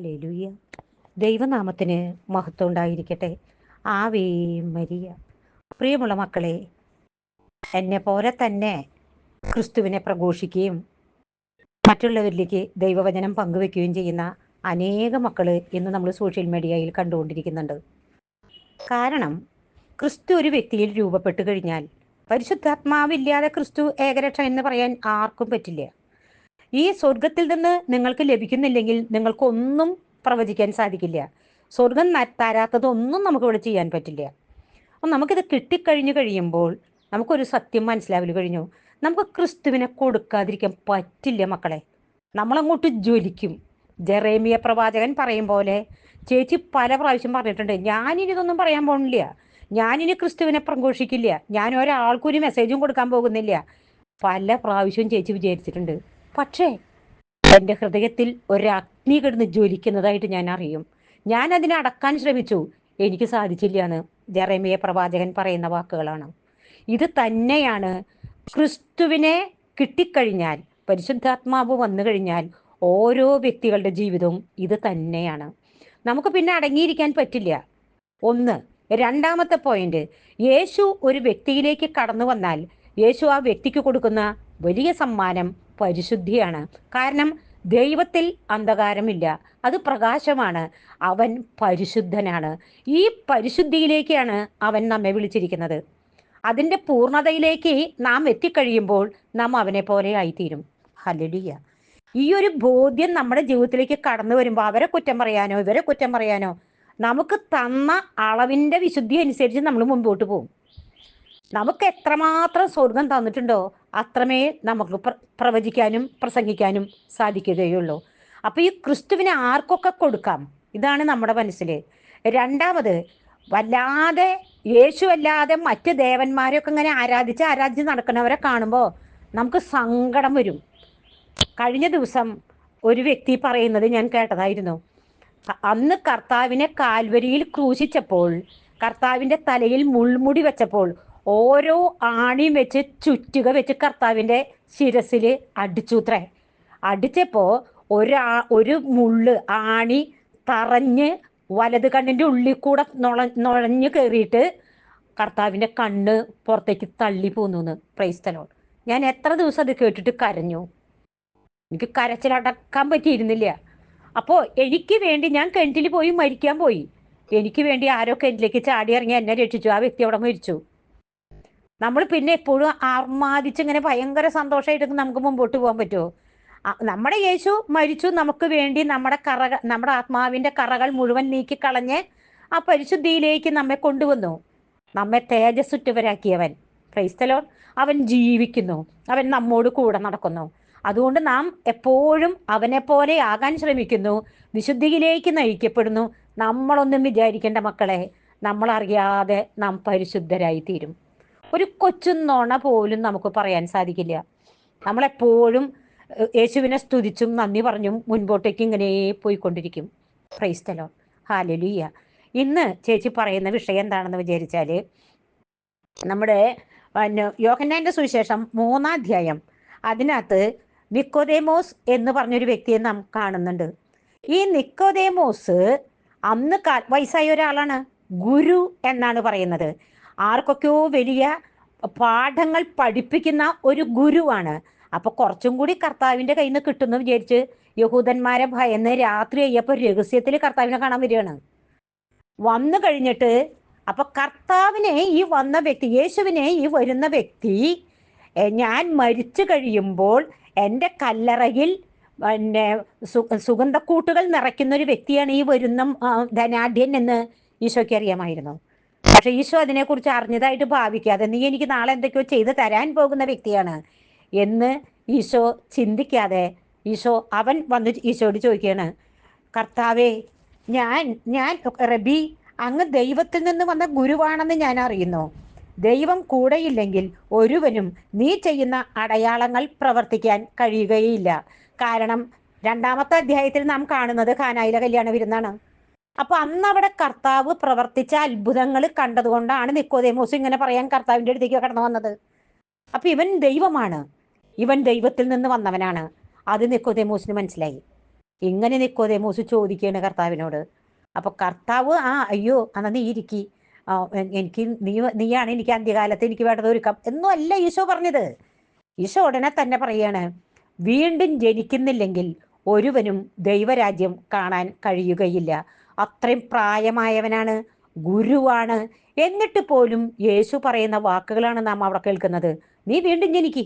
Hallelujah ദൈവനാമത്തിന് മഹത്വം ഉണ്ടായിരിക്കട്ടെ. ആവേ മരിയ. പ്രിയമുള്ള മക്കളെ എന്നെ പോലെ തന്നെ ക്രിസ്തുവിനെ പ്രഘോഷിക്കുകയും മറ്റുള്ളവരിലേക്ക് ദൈവവചനം പങ്കുവെക്കുകയും ചെയ്യുന്ന അനേക മക്കൾ ഇന്ന് നമ്മൾ സോഷ്യൽ മീഡിയയിൽ കണ്ടുകൊണ്ടിരിക്കുന്നുണ്ട്. കാരണം ക്രിസ്തു ഒരു വ്യക്തിയിൽ രൂപപ്പെട്ടു കഴിഞ്ഞാൽ പരിശുദ്ധാത്മാവില്ലാതെ ക്രിസ്തു ഏകരക്ഷ എന്ന് പറയാൻ ആർക്കും പറ്റില്ല. ഈ സ്വർഗത്തിൽ നിന്ന് നിങ്ങൾക്ക് ലഭിക്കുന്നില്ലെങ്കിൽ നിങ്ങൾക്ക് ഒന്നും പ്രവചിക്കാൻ സാധിക്കില്ല. സ്വർഗം തരാത്തതൊന്നും നമുക്ക് ഇവിടെ ചെയ്യാൻ പറ്റില്ല. അപ്പം നമുക്കിത് കിട്ടിക്കഴിഞ്ഞു കഴിയുമ്പോൾ നമുക്കൊരു സത്യം മനസ്സിലാവൽ കഴിഞ്ഞു. നമുക്ക് ക്രിസ്തുവിനെ കൊടുക്കാതിരിക്കാൻ പറ്റില്ല മക്കളെ. നമ്മളങ്ങോട്ട് ജ്വലിക്കും. ജെറേമിയ പ്രവാചകൻ പറയും പോലെ ചേച്ചി പല പ്രാവശ്യം പറഞ്ഞിട്ടുണ്ട് ഞാനിനി ഇതൊന്നും പറയാൻ പോണില്ല ഞാനിനി ക്രിസ്തുവിനെ പ്രഘോഷിക്കില്ല. ഞാൻ ഒരാൾക്കൊരു മെസ്സേജും കൊടുക്കാൻ പോകുന്നില്ല. പല പ്രാവശ്യവും ചേച്ചി വിചാരിച്ചിട്ടുണ്ട്. പക്ഷേ എന്റെ ഹൃദയത്തിൽ ഒരഗ്നി കിടന്ന് ജ്വലിക്കുന്നതായിട്ട് ഞാൻ അറിയും. ഞാൻ അതിനെ അടക്കാൻ ശ്രമിച്ചു. എനിക്ക് സാധിച്ചില്ല എന്ന് ജറേമിയ പ്രവാചകൻ പറയുന്ന വാക്കുകളാണ്. ഇത് തന്നെയാണ് ക്രിസ്തുവിനെ കിട്ടിക്കഴിഞ്ഞാൽ പരിശുദ്ധാത്മാവ് വന്നു കഴിഞ്ഞാൽ ഓരോ വ്യക്തികളുടെ ജീവിതവും ഇത് തന്നെയാണ്. നമുക്ക് പിന്നെ അടങ്ങിയിരിക്കാൻ പറ്റില്ല. ഒന്ന് രണ്ടാമത്തെ പോയിന്റ് യേശു ഒരു വ്യക്തിയിലേക്ക് കടന്നു വന്നാൽ യേശു ആ വ്യക്തിക്ക് കൊടുക്കുന്ന വലിയ സമ്മാനം പരിശുദ്ധിയാണ്. കാരണം ദൈവത്തിൽ അന്ധകാരമില്ല. അത് പ്രകാശമാണ്. അവൻ പരിശുദ്ധനാണ്. ഈ പരിശുദ്ധിയിലേക്കാണ് അവൻ നമ്മെ വിളിച്ചിരിക്കുന്നത്. അതിന്റെ പൂർണതയിലേക്ക് നാം എത്തിക്കഴിയുമ്പോൾ നാം അവനെ പോലെ ആയിത്തീരും. ഹലലിയ ഈ ഒരു ബോധ്യം നമ്മുടെ ജീവിതത്തിലേക്ക് കടന്നു വരുമ്പോൾ അവരെ കുറ്റം പറയാനോ ഇവരെ കുറ്റം പറയാനോ നമുക്ക് തന്ന അളവിന്റെ വിശുദ്ധി അനുസരിച്ച് നമ്മൾ മുമ്പോട്ട് പോകും. നമുക്ക് എത്രമാത്രം സ്വർഗം തന്നിട്ടുണ്ടോ അത്രമേ നമുക്ക് പ്ര- പ്രവചിക്കാനും പ്രസംഗിക്കാനും സാധിക്കുകയുള്ളൂ. അപ്പോൾ ഈ ക്രിസ്തുവിനെ ആർക്കൊക്കെ കൊടുക്കാം? ഇതാണ് നമ്മുടെ മനസ്സിൽ രണ്ടാമത് വല്ലാതെ യേശു അല്ലാതെ മറ്റ് ദേവന്മാരെയൊക്കെ ഇങ്ങനെ ആരാധിച്ച് ആരാധിച്ച് നടക്കുന്നവരെ കാണുമ്പോൾ നമുക്ക് സങ്കടം വരും. കഴിഞ്ഞ ദിവസം ഒരു വ്യക്തി പറയുന്നത് ഞാൻ കേട്ടതായിരുന്നു. അന്ന് കർത്താവിനെ കാൽവരിയിൽ ക്രൂശിച്ചപ്പോൾ കർത്താവിന്റെ തലയിൽ മുൾമുടി വെച്ചപ്പോൾ ഓരോ ആണിയും വെച്ച് ചുറ്റുക വെച്ച് കർത്താവിന്റെ ശിരസിൽ അടിച്ചുത്രേ. അടിച്ചപ്പോൾ ഒരാ ഒരു മുള്ള് ആണി തറഞ്ഞ് വലത് കണ്ണിന്റെ ഉള്ളിൽ കൂടെ നുള നുഴഞ്ഞ് കയറിയിട്ട് കർത്താവിന്റെ കണ്ണ് പുറത്തേക്ക് തള്ളി പോന്നു പ്രൈസ്തലോ ഞാൻ എത്ര ദിവസം അത് കേട്ടിട്ട് കരഞ്ഞു. എനിക്ക് കരച്ചിലടക്കാൻ പറ്റിയിരുന്നില്ല. അപ്പോൾ എനിക്ക് വേണ്ടി ഞാൻ കിണറ്റിൽ പോയി മരിക്കാൻ പോയി. എനിക്ക് വേണ്ടി ആരോ കിണറ്റിലേക്ക് ചാടി ഇറങ്ങി എന്നെ രക്ഷിച്ചു. ആ വ്യക്തി അവിടെ മരിച്ചു. നമ്മൾ പിന്നെ എപ്പോഴും ആർമാദിച്ച് ഇങ്ങനെ ഭയങ്കര സന്തോഷമായിട്ട് നമുക്ക് മുമ്പോട്ട് പോകാൻ പറ്റുമോ? നമ്മുടെ യേശു മരിച്ചു നമുക്ക് വേണ്ടി നമ്മുടെ കറകൾ നമ്മുടെ ആത്മാവിന്റെ കറകൾ മുഴുവൻ നീക്കി നീക്കിക്കളഞ്ഞ് ആ പരിശുദ്ധിയിലേക്ക് നമ്മെ കൊണ്ടുവന്നു. നമ്മെ തേജസ്സുറ്റവരാക്കിയവൻ. ക്രൈസ്തലോൺ അവൻ ജീവിക്കുന്നു. അവൻ നമ്മോട് കൂടെ നടക്കുന്നു. അതുകൊണ്ട് നാം എപ്പോഴും അവനെ പോലെ ആകാൻ ശ്രമിക്കുന്നു. വിശുദ്ധിയിലേക്ക് നയിക്കപ്പെടുന്നു. നമ്മളൊന്നും വിചാരിക്കേണ്ട മക്കളെ നമ്മളറിയാതെ നാം പരിശുദ്ധരായി തീരും ഒരു കൊച്ചു പോലും നമുക്ക് പറയാൻ സാധിക്കില്ല. നമ്മളെപ്പോഴും യേശുവിനെ സ്തുതിച്ചും നന്ദി പറഞ്ഞും മുൻപോട്ടേക്ക് ഇങ്ങനെ പോയിക്കൊണ്ടിരിക്കും. ക്രൈസ്തലോ ഹാലലുയ്യ ഇന്ന് ചേച്ചി പറയുന്ന വിഷയം എന്താണെന്ന് വിചാരിച്ചാൽ നമ്മുടെ പിന്നെ യോഹന്നാന്റെ സുവിശേഷം മൂന്നാം അധ്യായം. അതിനകത്ത് നിക്കോദേമോസ് എന്ന് പറഞ്ഞൊരു വ്യക്തിയെ നാം കാണുന്നുണ്ട്. ഈ നിക്കോദേമോസ് അന്ന് കാ- വയസ്സായ ഒരാളാണ്. ഗുരു എന്നാണ് പറയുന്നത്. ആർക്കൊക്കെയോ വലിയ പാഠങ്ങൾ പഠിപ്പിക്കുന്ന ഒരു ഗുരുവാണ്. അപ്പോൾ കുറച്ചും കൂടി കർത്താവിന്റെ കയ്യിൽ നിന്ന് കിട്ടുമെന്ന് വിചാരിച്ച് യഹൂദന്മാരെ ഭയന്ന് രാത്രി അയ്യപ്പോൾ രഹസ്യത്തിൽ കർത്താവിനെ കാണാൻ വരികയാണ്. വന്നു കഴിഞ്ഞിട്ട് അപ്പൊ കർത്താവിനെ ഈ വന്ന വ്യക്തി യേശുവിനെ ഈ വരുന്ന വ്യക്തി ഞാൻ മരിച്ചു കഴിയുമ്പോൾ എന്റെ കല്ലറയിൽ പിന്നെ സുഗന്ധക്കൂട്ടുകൾ നിറയ്ക്കുന്ന ഒരു വ്യക്തിയാണ് ഈ വരുന്ന ധനാഢ്യൻ എന്ന് ഈശോയ്ക്ക് അറിയാമായിരുന്നു. പക്ഷെ ഈശോ അതിനെക്കുറിച്ച് അറിഞ്ഞതായിട്ട് ഭാവിക്കാതെ നീ എനിക്ക് നാളെ എന്തൊക്കെയോ ചെയ്ത് തരാൻ പോകുന്ന വ്യക്തിയാണ്. എന്ന് ഈശോ ചിന്തിക്കാതെ ഈശോ അവൻ വന്ന് ഈശോയോട് ചോദിക്കുകയാണ്. കർത്താവേ ഞാൻ ഞാൻ റബി അങ്ങ് ദൈവത്തിൽ നിന്ന് വന്ന ഗുരുവാണെന്ന് ഞാൻ അറിയുന്നു. ദൈവം കൂടെയില്ലെങ്കിൽ ഒരുവനും നീ ചെയ്യുന്ന അടയാളങ്ങൾ പ്രവർത്തിക്കാൻ കഴിയുകയില്ല. കാരണം രണ്ടാമത്തെ അധ്യായത്തിൽ നാം കാണുന്നത് ഖാനായിലെ കല്യാണ വിരുന്നാണ്. അപ്പൊ അന്ന് അവിടെ കർത്താവ് പ്രവർത്തിച്ച അത്ഭുതങ്ങൾ കണ്ടതുകൊണ്ടാണ് നിക്കോദേമോസ് ഇങ്ങനെ പറയാൻ കർത്താവിന്റെ അടുത്തേക്ക് കടന്നു വന്നത്. അപ്പൊ ഇവൻ ദൈവമാണ്. ഇവൻ ദൈവത്തിൽ നിന്ന് വന്നവനാണ്. അത് നിക്കോദേമോസിന് മനസ്സിലായി. ഇങ്ങനെ നിക്കോദേമോസ് ചോദിക്കുകയാണ് കർത്താവിനോട്. അപ്പൊ കർത്താവ് ആ അയ്യോ എന്നാ നീ ഇരിക്കി. എനിക്ക് നീ നീയാണ് എനിക്ക് അന്ത്യകാലത്ത് എനിക്ക് വേണ്ടത് ഒരുക്കാം. എന്നും അല്ല ഈശോ പറഞ്ഞത്. ഈശോ ഉടനെ തന്നെ പറയാണ് വീണ്ടും ജനിക്കുന്നില്ലെങ്കിൽ ഒരുവനും ദൈവരാജ്യം കാണാൻ കഴിയുകയില്ല. അത്രയും പ്രായമായവനാണ് ഗുരുവാണ്. എന്നിട്ട് പോലും യേശു പറയുന്ന വാക്കുകളാണ് നാം അവിടെ കേൾക്കുന്നത്. നീ വീണ്ടും ജനിക്ക്.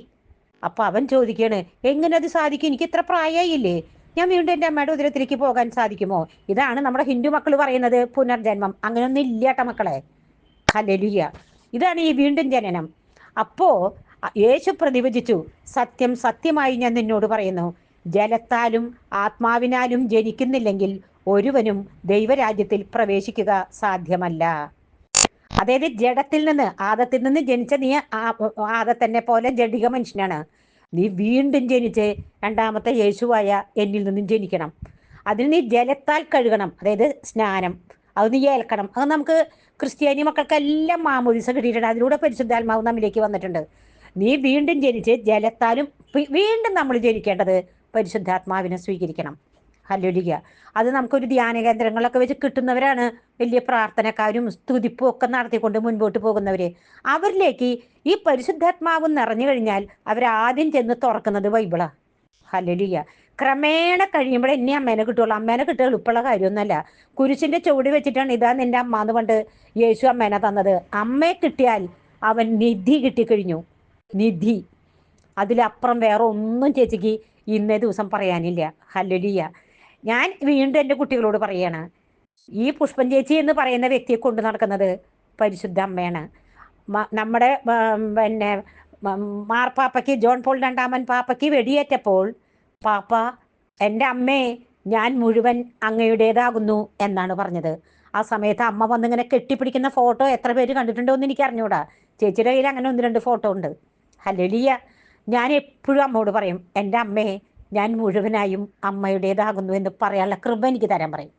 അപ്പൊ അവൻ ചോദിക്കാണ് എങ്ങനെ അത് സാധിക്കും? എനിക്ക് ഇത്ര പ്രായമായില്ലേ ഞാൻ വീണ്ടും എന്റെ അമ്മയുടെ ഉദരത്തിലേക്ക് പോകാൻ സാധിക്കുമോ? ഇതാണ് നമ്മുടെ ഹിന്ദു മക്കൾ പറയുന്നത് പുനർജന്മം. അങ്ങനെയൊന്നും ഇല്ലാട്ട മക്കളെ. ഹലലുയ ഇതാണ് ഈ വീണ്ടും ജനനം. അപ്പോ യേശു പ്രതിവചിച്ചു. സത്യം സത്യമായി ഞാൻ നിന്നോട് പറയുന്നു. ജലത്താലും ആത്മാവിനാലും ജനിക്കുന്നില്ലെങ്കിൽ ഒരുവനും ദൈവരാജ്യത്തിൽ പ്രവേശിക്കുക സാധ്യമല്ല. അതായത് ജഡത്തിൽ നിന്ന് ആദത്തിൽ നിന്ന് ജനിച്ച നീ ആദത്തന്നെ പോലെ ജഡിക മനുഷ്യനാണ്. നീ വീണ്ടും ജനിച്ച് രണ്ടാമത്തെ യേശുവായ എന്നിൽ നിന്നും ജനിക്കണം. അതിന് നീ ജലത്താൽ കഴുകണം അതായത് സ്നാനം. അത് നീ ഏൽക്കണം. അത് നമുക്ക് ക്രിസ്ത്യാനി മക്കൾക്കെല്ലാം മാമോദിസ കിട്ടിയിട്ടുണ്ട്. അതിലൂടെ പരിശുദ്ധാത്മാവ് നമ്മിലേക്ക് വന്നിട്ടുണ്ട്. നീ വീണ്ടും ജനിച്ച് ജലത്താലും വീണ്ടും നമ്മൾ ജനിക്കേണ്ടത് പരിശുദ്ധാത്മാവിനെ സ്വീകരിക്കണം. ഹല്ലുലിക അത് നമുക്കൊരു ധ്യാന കേന്ദ്രങ്ങളൊക്കെ വെച്ച് കിട്ടുന്നവരാണ് വലിയ പ്രാർത്ഥനക്കാരും സ്തുതിപ്പും ഒക്കെ നടത്തിക്കൊണ്ട് മുൻപോട്ട് പോകുന്നവര്. അവരിലേക്ക് ഈ പരിശുദ്ധാത്മാവ് നിറഞ്ഞു കഴിഞ്ഞാൽ അവരാദ്യം ചെന്ന് തുറക്കുന്നത് ബൈബിളാ. ഹല്ലുലിയ. ക്രമേണ കഴിയുമ്പോൾ എന്നെ അമ്മേനെ കിട്ടുള്ളൂ. അമ്മേനെ കിട്ടുക എളുപ്പമുള്ള കാര്യമൊന്നുമല്ല. കുരിശിന്റെ ചുവട് വെച്ചിട്ടാണ് ഇതാ നിന്റെ അമ്മ എന്ന് പണ്ട് യേശു അമ്മേനെ തന്നത്. അമ്മയെ കിട്ടിയാൽ അവൻ നിധി കിട്ടിക്കഴിഞ്ഞു. നിധി. അതിലപ്പുറം വേറെ ഒന്നും ചേച്ചിക്ക് ഇന്നേ ദിവസം പറയാനില്ല. ഹല്ലുലിയ. ഞാൻ വീണ്ടും എന്റെ കുട്ടികളോട് പറയാണ് ഈ പുഷ്പൻ ചേച്ചി എന്ന് പറയുന്ന വ്യക്തിയെ കൊണ്ട് നടക്കുന്നത് പരിശുദ്ധ അമ്മയാണ്. നമ്മുടെ പിന്നെ മാർപ്പാപ്പയ്ക്ക് ജോൺ പോൾ രണ്ടാമൻ പാപ്പയ്ക്ക് വെടിയേറ്റപ്പോൾ പാപ്പ എന്റെ അമ്മേ ഞാൻ മുഴുവൻ അങ്ങയുടേതാകുന്നു എന്നാണ് പറഞ്ഞത്. ആ സമയത്ത് അമ്മ വന്നിങ്ങനെ കെട്ടിപ്പിടിക്കുന്ന ഫോട്ടോ എത്ര പേര് കണ്ടിട്ടുണ്ടോ എന്ന് എനിക്ക് അറിഞ്ഞൂടാ. ചേച്ചിയുടെ കയ്യിൽ അങ്ങനെ ഒന്ന് രണ്ട് ഫോട്ടോ ഉണ്ട്. ഹലലിയ ഞാൻ എപ്പോഴും അമ്മയോട് പറയും എന്റെ അമ്മേ ഞാൻ മുഴുവനായും അമ്മയുടേതാകുന്നു എന്ന് പറയാനുള്ള കൃപ എനിക്ക് തരാൻ പറയും.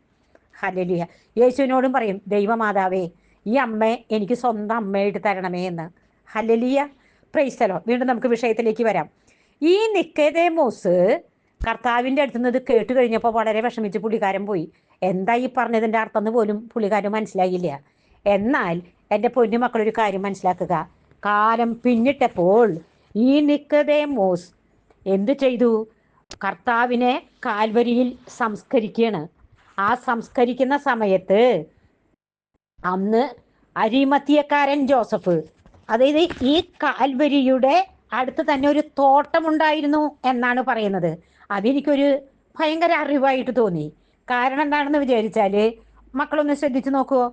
ഹലലിയ യേശുവിനോടും പറയും ദൈവമാതാവേ ഈ അമ്മ എനിക്ക് സ്വന്തം അമ്മയായിട്ട് തരണമേ എന്ന്. ഹലലിയ പ്രൈസ്തലോ വീണ്ടും നമുക്ക് വിഷയത്തിലേക്ക് വരാം. ഈ നിക്കേതേമോസ് കർത്താവിന്റെ അടുത്ത് നിന്ന് ഇത് കേട്ട് കഴിഞ്ഞപ്പോൾ വളരെ വിഷമിച്ച് പുള്ളിക്കാരൻ പോയി. എന്താ ഈ പറഞ്ഞതിന്റെ അർത്ഥം എന്ന് പോലും പുള്ളിക്കാരൻ മനസ്സിലായില്ല. എന്നാൽ എന്റെ പൊന്നു മക്കളൊരു കാര്യം മനസ്സിലാക്കുക. കാലം പിന്നിട്ടപ്പോൾ ഈ നിക്കതേമോസ് എന്തു ചെയ്തു? കർത്താവിനെ കാൽവരിയിൽ സംസ്കരിക്കുകയാണ് ആ സംസ്കരിക്കുന്ന സമയത്ത് അന്ന് അരിമത്തിയക്കാരൻ ജോസഫ്. അതായത് ഈ കാൽവരിയുടെ അടുത്ത് തന്നെ ഒരു തോട്ടമുണ്ടായിരുന്നു എന്നാണ് പറയുന്നത്. അതെനിക്കൊരു ഭയങ്കര അറിവായിട്ട് തോന്നി. കാരണം എന്താണെന്ന് വിചാരിച്ചാൽ മക്കളൊന്ന് ശ്രദ്ധിച്ചു നോക്കുമോ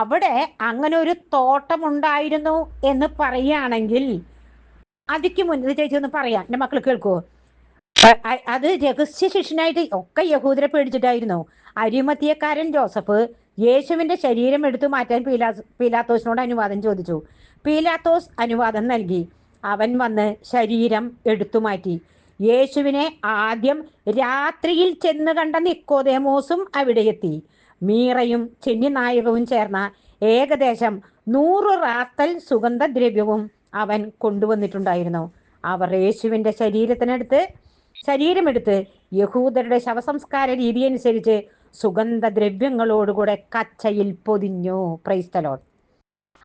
അവിടെ അങ്ങനെ ഒരു തോട്ടമുണ്ടായിരുന്നു എന്ന് പറയുകയാണെങ്കിൽ അതിക്ക് മുന്നിൽ ചേച്ചി ഒന്ന് പറയാം. എന്റെ മക്കൾ കേൾക്കുമോ അത് രഹസ്യ ശിഷ്യനായിട്ട് ഒക്കെ യഹൂദരെ പേടിച്ചിട്ടായിരുന്നു. അരിമത്തിയക്കാരൻ ജോസഫ് യേശുവിന്റെ ശരീരം എടുത്തു മാറ്റാൻ പീലാ പീലാത്തോസിനോട് അനുവാദം ചോദിച്ചു. പീലാത്തോസ് അനുവാദം നൽകി. അവൻ വന്ന് ശരീരം എടുത്തു മാറ്റി. യേശുവിനെ ആദ്യം രാത്രിയിൽ ചെന്ന് കണ്ട നിക്കോദേമോസും അവിടെ എത്തി. മീറയും ചെന്നിനായകവും ചേർന്ന ഏകദേശം നൂറ് റാത്തൽ സുഗന്ധദ്രവ്യവും അവൻ കൊണ്ടുവന്നിട്ടുണ്ടായിരുന്നു. അവർ യേശുവിന്റെ ശരീരത്തിനടുത്ത് ശരീരമെടുത്ത് യഹൂദരുടെ ശവസംസ്കാര രീതി അനുസരിച്ച് സുഗന്ധദ്രവ്യങ്ങളോടുകൂടെ കച്ചയിൽ പൊതിഞ്ഞു. പ്രൈസ്തലോൺ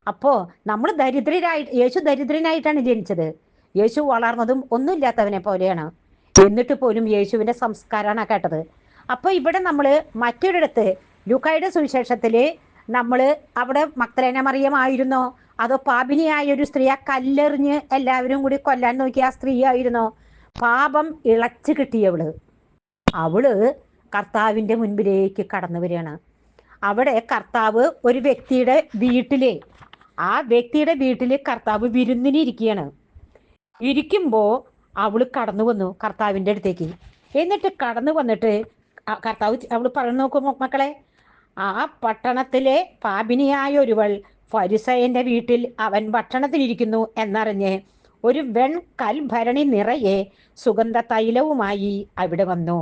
അപ്പോ നമ്മൾ ദരിദ്രരായി യേശു ദരിദ്രനായിട്ടാണ് ജനിച്ചത്. യേശു വളർന്നതും ഒന്നുമില്ലാത്തവനെ പോലെയാണ്. എന്നിട്ട് പോലും യേശുവിന്റെ സംസ്കാരമാണ് കേട്ടത്. അപ്പൊ ഇവിടെ നമ്മൾ മറ്റൊരിടത്ത് ലുക്കായുടെ സുവിശേഷത്തിൽ നമ്മൾ അവിടെ മക്തലേന മറിയമായിരുന്നോ അതോ പാപിനിയായ ഒരു സ്ത്രീയെ കല്ലെറിഞ്ഞ് എല്ലാവരും കൂടി കൊല്ലാൻ നോക്കിയ ആ സ്ത്രീ ആയിരുന്നോ. പാപം ഇളച്ചു കിട്ടിയവൾ. അവൾ കർത്താവിന്റെ മുൻപിലേക്ക് കടന്നു വരികയാണ്. അവിടെ കർത്താവ് ഒരു വ്യക്തിയുടെ വീട്ടിലെ ആ വ്യക്തിയുടെ വീട്ടിൽ കർത്താവ് വിരുന്നിനിരിക്കുകയാണ്. ഇരിക്കുമ്പോൾ അവൾ കടന്നു വന്നു കർത്താവിന്റെ അടുത്തേക്ക്. എന്നിട്ട് കടന്നു വന്നിട്ട് കർത്താവ് അവൾ പറഞ്ഞു നോക്കും മക്കളെ ആ പട്ടണത്തിലെ പാപിനിയായ ഒരുവൾ ഫരിസയന്റെ വീട്ടിൽ അവൻ ഭക്ഷണത്തിനിരിക്കുന്നു എന്നറിഞ്ഞ് ഒരു വെൺ കൽഭരണി നിറയെ സുഗന്ധ തൈലവുമായി അവിടെ വന്നു.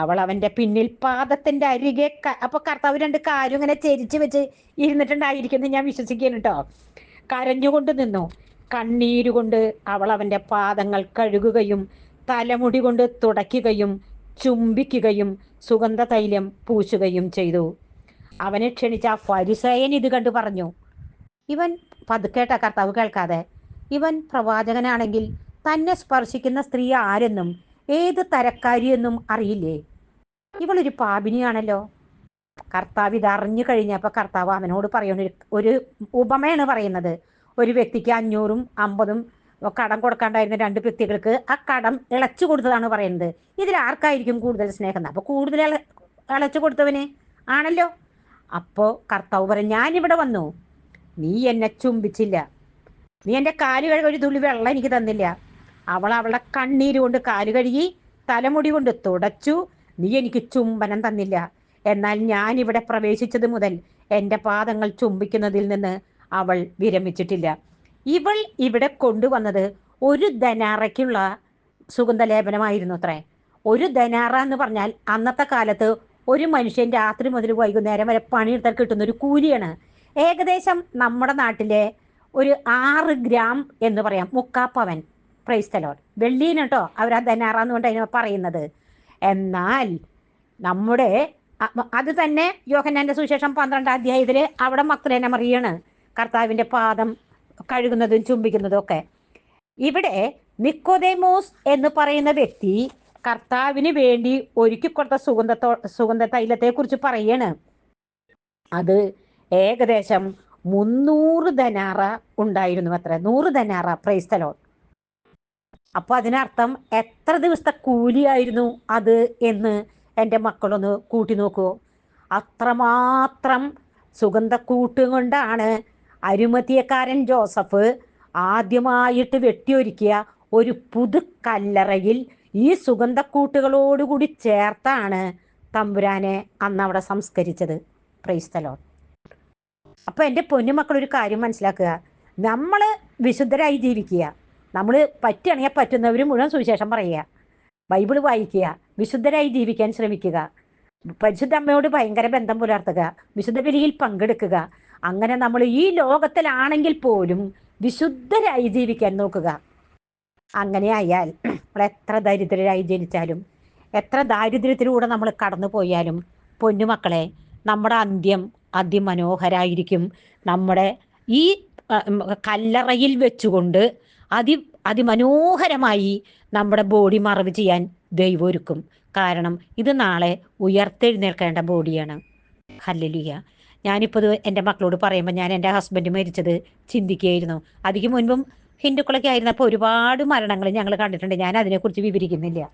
അവൾ അവന്റെ പിന്നിൽ പാദത്തിന്റെ അരികെ അപ്പൊ കർത്താവ് രണ്ട് കാര്യം ഇങ്ങനെ ചെരിച്ച് വെച്ച് ഇരുന്നിട്ടുണ്ടായിരിക്കുന്നു ഞാൻ വിശ്വസിക്കുന്നു കേട്ടോ കരഞ്ഞുകൊണ്ട് നിന്നു. കണ്ണീരുകൊണ്ട് അവൾ അവന്റെ പാദങ്ങൾ കഴുകുകയും തലമുടി കൊണ്ട് തുടയ്ക്കുകയും ചുംബിക്കുകയും സുഗന്ധ തൈലം പൂശുകയും ചെയ്തു. അവനെ ക്ഷണിച്ച ആ ഫരിസയൻ ഇത് കണ്ടു പറഞ്ഞു. ഇവൻ പതുക്കേട്ട കർത്താവ് കേൾക്കാതെ. ഇവൻ പ്രവാചകനാണെങ്കിൽ തന്നെ സ്പർശിക്കുന്ന സ്ത്രീ ആരെന്നും ഏത് തരക്കാരിയെന്നും അറിയില്ലേ? ഇവളൊരു പാപിനിയാണല്ലോ. കർത്താവ് ഇത് അറിഞ്ഞു കഴിഞ്ഞപ്പോൾ കർത്താവ് അവനോട് പറയുന്ന ഒരു ഉപമയാണ് പറയുന്നത്. ഒരു വ്യക്തിക്ക് അഞ്ഞൂറും അമ്പതും കടം കൊടുക്കാണ്ടായിരുന്ന രണ്ട് വ്യക്തികൾക്ക് ആ കടം ഇളച്ചു കൊടുത്തതാണ് പറയുന്നത്. ഇതിൽ ആർക്കായിരിക്കും കൂടുതൽ സ്നേഹം? അപ്പോൾ കൂടുതൽ ഇളച്ചു കൊടുത്തവന് ആണല്ലോ. അപ്പോൾ കർത്താവ് പറയും ഞാനിവിടെ വന്നു. നീ എന്നെ ചുംബിച്ചില്ല. നീ എന്റെ കാൽ കഴുകി ഒരു തുള്ളി വെള്ളം എനിക്ക് തന്നില്ല. അവൾ അവളുടെ കണ്ണീര് കൊണ്ട് കാൽ കഴുകി തലമുടി കൊണ്ട് തുടച്ചു. നീ എനിക്ക് ചുംബനം തന്നില്ല. എന്നാൽ ഞാൻ ഇവിടെ പ്രവേശിച്ചത് മുതൽ എന്റെ പാദങ്ങൾ ചുംബിക്കുന്നതിൽ നിന്ന് അവൾ വിരമിച്ചിട്ടില്ല. ഇവൾ ഇവിടെ കൊണ്ടുവന്നത് ഒരു ധനാറയ്ക്കുള്ള സുഗന്ധലേപനമായിരുന്നു അത്രേ ഒരു ധനാറ എന്ന് പറഞ്ഞാൽ അന്നത്തെ കാലത്ത് ഒരു മനുഷ്യൻ രാത്രി മുതൽ വൈകുന്നേരം വരെ പണിയെടുത്താൽ കിട്ടുന്ന ഒരു കൂലിയാണ്. ഏകദേശം നമ്മുടെ നാട്ടിലെ ഒരു ആറ് ഗ്രാം എന്ന് പറയാം. മുക്കാപ്പവൻ പ്രൈസ്തലോൺ വെള്ളീന് കേട്ടോ അവർ ആ ധനാറ എന്നുകൊണ്ട് അതിനെ പറയുന്നത്. എന്നാൽ നമ്മുടെ അത് തന്നെ യോഹന്നാന്റെ സുവിശേഷം പന്ത്രണ്ടാം അധ്യായത്തിൽ അവിടെ മക്കളെന്നെ മറിയാണ്. കർത്താവിന്റെ പാദം കഴുകുന്നതും ചുംബിക്കുന്നതും ഒക്കെ. ഇവിടെ നിക്കോദേമോസ് എന്ന് പറയുന്ന വ്യക്തി കർത്താവിന് വേണ്ടി ഒരുക്കി കൊടുത്ത സുഗന്ധത്തോ സുഗന്ധ തൈലത്തെ കുറിച്ച് പറയാണ്. അത് ഏകദേശം മുന്നൂറ് ധനാറ ഉണ്ടായിരുന്നു അത്ര. നൂറ് ധനാറ പ്രൈസ്തലോ അപ്പൊ അതിനർത്ഥം എത്ര ദിവസത്തെ കൂലിയായിരുന്നു അത് എന്ന് എന്റെ മക്കളൊന്ന് കൂട്ടി നോക്കൂ. അത്രമാത്രം സുഗന്ധക്കൂട്ടും കൊണ്ടാണ് അരുമത്തിയക്കാരൻ ജോസഫ് ആദ്യമായിട്ട് വെട്ടിയൊരുക്കിയ ഒരു പുതു കല്ലറയിൽ ഈ സുഗന്ധക്കൂട്ടുകളോടുകൂടി ചേർത്താണ് തമ്പുരാനെ അന്ന് അവിടെ സംസ്കരിച്ചത്. പ്രൈസ്തലോ അപ്പൊ എന്റെ പൊന്നുമക്കൾ ഒരു കാര്യം മനസ്സിലാക്കുക. നമ്മൾ വിശുദ്ധരായി ജീവിക്കുക. നമ്മൾ പറ്റുകയാണെങ്കിൽ പറ്റുന്നവർ മുഴുവൻ സുവിശേഷം പറയുക. ബൈബിൾ വായിക്കുക. വിശുദ്ധരായി ജീവിക്കാൻ ശ്രമിക്കുക. പരിശുദ്ധ അമ്മയോട് ഭയങ്കര ബന്ധം പുലർത്തുക. വിശുദ്ധ ബലിയിൽ പങ്കെടുക്കുക. അങ്ങനെ നമ്മൾ ഈ ലോകത്തിലാണെങ്കിൽ പോലും വിശുദ്ധരായി ജീവിക്കാൻ നോക്കുക. അങ്ങനെ ആയാൽ നമ്മൾ എത്ര ദരിദ്രരായി ജനിച്ചാലും എത്ര ദാരിദ്ര്യത്തിലൂടെ നമ്മൾ കടന്നു പോയാലും പൊന്നുമക്കളെ നമ്മുടെ അന്ത്യം അതിമനോഹരായിരിക്കും നമ്മുടെ ഈ കല്ലറയിൽ വെച്ചുകൊണ്ട് അതി അതിമനോഹരമായി നമ്മുടെ ബോഡി മറവ് ചെയ്യാൻ ദൈവം ഒരുക്കും. കാരണം ഇത് നാളെ ഉയർത്തെഴുന്നേൽക്കേണ്ട ബോഡിയാണ്. ഹല്ലലിയ. ഞാനിപ്പോൾ ഇത് എന്റെ മക്കളോട് പറയുമ്പോൾ ഞാൻ എന്റെ ഹസ്ബൻഡ് മരിച്ചത് ചിന്തിക്കുകയായിരുന്നു. അതിക്ക് മുൻപും ഹിന്ദുക്കളൊക്കെ ആയിരുന്നപ്പോൾ ഒരുപാട് മരണങ്ങൾ ഞങ്ങൾ കണ്ടിട്ടുണ്ട്. ഞാൻ അതിനെക്കുറിച്ച് വിവരിക്കുന്നില്ല.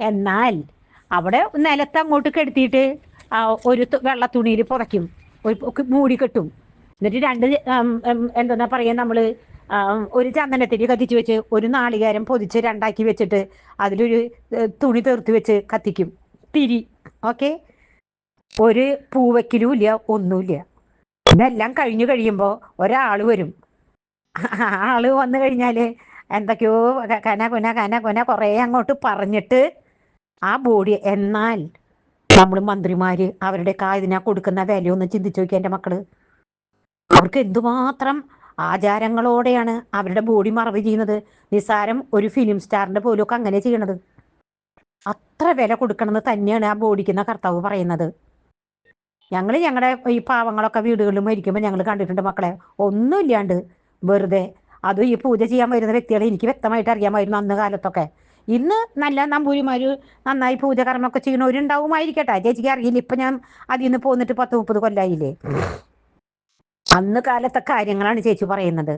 എന്നാൽ അവിടെ നിലത്ത് അങ്ങോട്ട് കെടുത്തിയിട്ട് ഒരു വെള്ള തുണിയിൽ പുതയ്ക്കും. മൂടി കെട്ടും. എന്നിട്ട് രണ്ട് ഉം, ഉം, എന്താ പറയുക നമ്മൾ ഒരു ചന്ദനത്തിരി കത്തിച്ച് വെച്ച് ഒരു നാളികേരം പൊതിച്ച് രണ്ടാക്കി വെച്ചിട്ട് അതിലൊരു തുണി തീർത്ത് വെച്ച് കത്തിക്കും. തിരി. ഓക്കെ? ഒരു പൂവയ്ക്കലും ഇല്ല ഒന്നുമില്ല. ഇതെല്ലാം കഴിഞ്ഞു കഴിയുമ്പോൾ ഒരാൾ വരും. ആൾ വന്നു കഴിഞ്ഞാൽ എന്തൊക്കെയോ കന കുന കന കുന കുറേ അങ്ങോട്ട് പറഞ്ഞിട്ട് ആ ബോഡി എന്നാൽ നമ്മൾ മന്ത്രിമാര് അവരുടെ കായതിനാ കൊടുക്കുന്ന വിലയൊന്ന് ചിന്തിച്ചു നോക്കിയ എന്റെ മക്കൾ. അവർക്ക് എന്തുമാത്രം ആചാരങ്ങളോടെയാണ് അവരുടെ ബോഡി മറവ് ചെയ്യുന്നത്. നിസാരം ഒരു ഫിലിം സ്റ്റാറിന്റെ പോലും ഒക്കെ അങ്ങനെ ചെയ്യണത്. അത്ര വില കൊടുക്കണമെന്ന് തന്നെയാണ് ആ ബോഡിക്കുന്ന കർത്താവ് പറയുന്നത്. ഞങ്ങൾ ഞങ്ങളുടെ ഈ പാവങ്ങളൊക്കെ വീടുകളിൽ മരിക്കുമ്പോൾ ഞങ്ങൾ കണ്ടിട്ടുണ്ട് മക്കളെ. ഒന്നുമില്ലാണ്ട് വെറുതെ. അതും ഈ പൂജ ചെയ്യാൻ വരുന്ന വ്യക്തികളെ എനിക്ക് വ്യക്തമായിട്ട് അറിയാമായിരുന്നു അന്ന് കാലത്തൊക്കെ. ഇന്ന് നല്ല നമ്പൂരിമാര് നന്നായി പൂജകർമ്മമൊക്കെ ചെയ്യണവരുണ്ടാവുമായിരിക്കട്ടെ ചേച്ചിക്ക് അറിയില്ല. ഇപ്പൊ ഞാൻ അതിൽ നിന്ന് പോന്നിട്ട് പത്ത് മുപ്പത് കൊല്ലായില്ലേ? അന്ന് കാലത്തെ കാര്യങ്ങളാണ് ചേച്ചി പറയുന്നത്.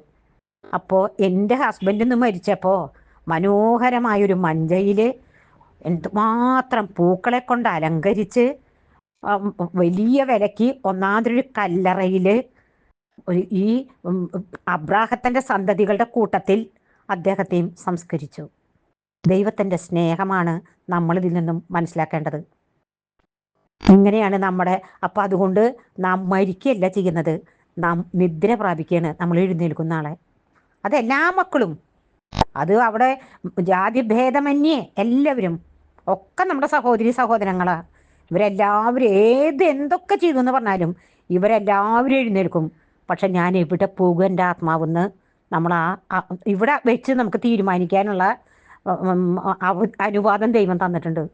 അപ്പോൾ എന്റെ ഹസ്ബൻഡ് ഒന്ന് മരിച്ചപ്പോൾ മനോഹരമായൊരു മഞ്ചയിൽ എന്തുമാത്രം പൂക്കളെ കൊണ്ട് അലങ്കരിച്ച് വലിയ വിലക്ക് ഒന്നാമതൊരു കല്ലറയിൽ ഒരു ഈ അബ്രാഹത്തിന്റെ സന്തതികളുടെ കൂട്ടത്തിൽ അദ്ദേഹത്തെയും സംസ്കരിച്ചു. ദൈവത്തിന്റെ സ്നേഹമാണ് നമ്മൾ ഇതിൽ നിന്നും മനസ്സിലാക്കേണ്ടത്. ഇങ്ങനെയാണ് നമ്മുടെ അപ്പം അതുകൊണ്ട് നാം മരിക്കുകയല്ല ചെയ്യുന്നത്. നാം നിദ്ര പ്രാപിക്കുകയാണ് നമ്മൾ എഴുന്നേൽക്കുന്ന ആളെ. അത് എല്ലാ മക്കളും. അത് അവിടെ ജാതി ഭേദമന്യേ എല്ലാവരും. ഒക്കെ നമ്മുടെ സഹോദരി സഹോദരങ്ങളാ. ഇവരെല്ലാവരും ഏത് എന്തൊക്കെ ചെയ്തു എന്ന് പറഞ്ഞാലും ഇവരെല്ലാവരും എഴുന്നേൽക്കും. പക്ഷെ ഞാൻ എവിടെ പോകും എന്റെ ആത്മാവെന്ന് നമ്മൾ ആ ഇവിടെ വെച്ച് നമുക്ക് തീരുമാനിക്കാനുള്ള അനുവാദം ദൈവം തന്നിട്ടുണ്ട്.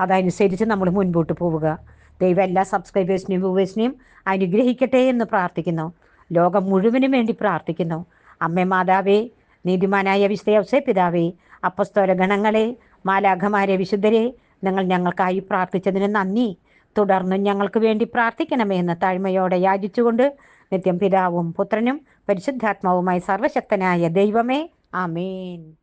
അതനുസരിച്ച് നമ്മൾ മുൻപോട്ട് പോവുക. ദൈവം എല്ലാ സബ്സ്ക്രൈബേഴ്സിനെയും വ്യൂവേഴ്സിനെയും അനുഗ്രഹിക്കട്ടെ എന്ന് പ്രാർത്ഥിക്കുന്നു. ലോകം മുഴുവനും വേണ്ടി പ്രാർത്ഥിക്കുന്നു. അമ്മ മാതാവേ നീതിമാനായ വിശ്വസേ പിതാവേ അപ്പസ്തോല ഗണങ്ങളെ മാലാഖമാരെ വിശുദ്ധരെ നിങ്ങൾ ഞങ്ങൾക്കായി പ്രാർത്ഥിച്ചതിന് നന്ദി. തുടർന്നും ഞങ്ങൾക്ക് വേണ്ടി പ്രാർത്ഥിക്കണമേ എന്ന് താഴ്മയോടെ യാചിച്ചുകൊണ്ട് നിത്യം പിതാവും പുത്രനും പരിശുദ്ധാത്മാവുമായി സർവശക്തനായ ദൈവമേ ആമേൻ.